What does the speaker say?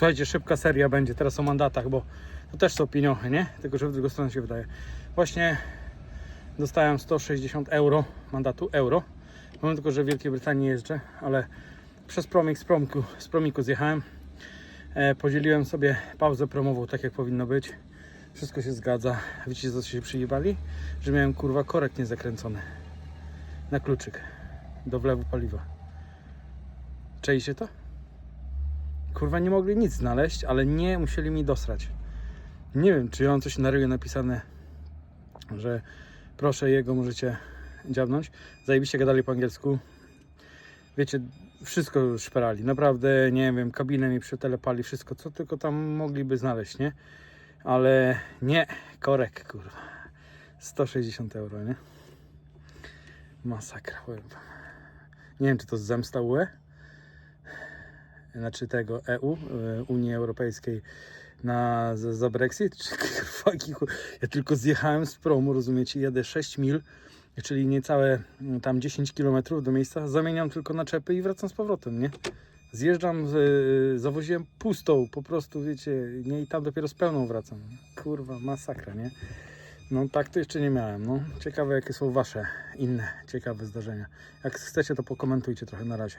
Słuchajcie, szybka seria będzie teraz o mandatach, bo to też są pieniądze, nie? Tylko, że w drugą stronę się wydaje. Właśnie dostałem 160 euro mandatu, euro. Powiem tylko, że w Wielkiej Brytanii jeżdżę, ale przez promik z promiku, z promiku zjechałem. E, podzieliłem sobie pauzę promową, tak jak powinno być. Wszystko się zgadza. Widzicie, co się przyjebali? Że miałem kurwa korek niezakręcony na kluczyk do wlewu paliwa. Czejcie to? Kurwa nie mogli nic znaleźć, ale nie musieli mi dosrać. Nie wiem, czy mam coś na ryju napisane, że proszę jego możecie dziabnąć. Zajebiście gadali po angielsku. Wiecie, wszystko już szperali. Naprawdę, nie wiem, kabinę mi przetelepali, wszystko, co tylko tam mogliby znaleźć, nie? Ale nie, korek, kurwa. 160 euro, nie? Masakra, powiem wam. Nie wiem, czy to zemsta UE, znaczy tego EU, e, Unii Europejskiej na, za, za Brexit, czy ja tylko zjechałem z promu, rozumiecie, jadę 6 mil, czyli niecałe mm, tam 10 km do miejsca, zamieniam tylko naczepy i wracam z powrotem, nie? Zjeżdżam, z, zawoziłem pustą, po prostu, wiecie, nie i tam dopiero z pełną wracam. Kurwa, masakra, nie? No tak to jeszcze nie miałem, no. Ciekawe jakie są wasze inne ciekawe zdarzenia. Jak chcecie to pokomentujcie trochę na razie.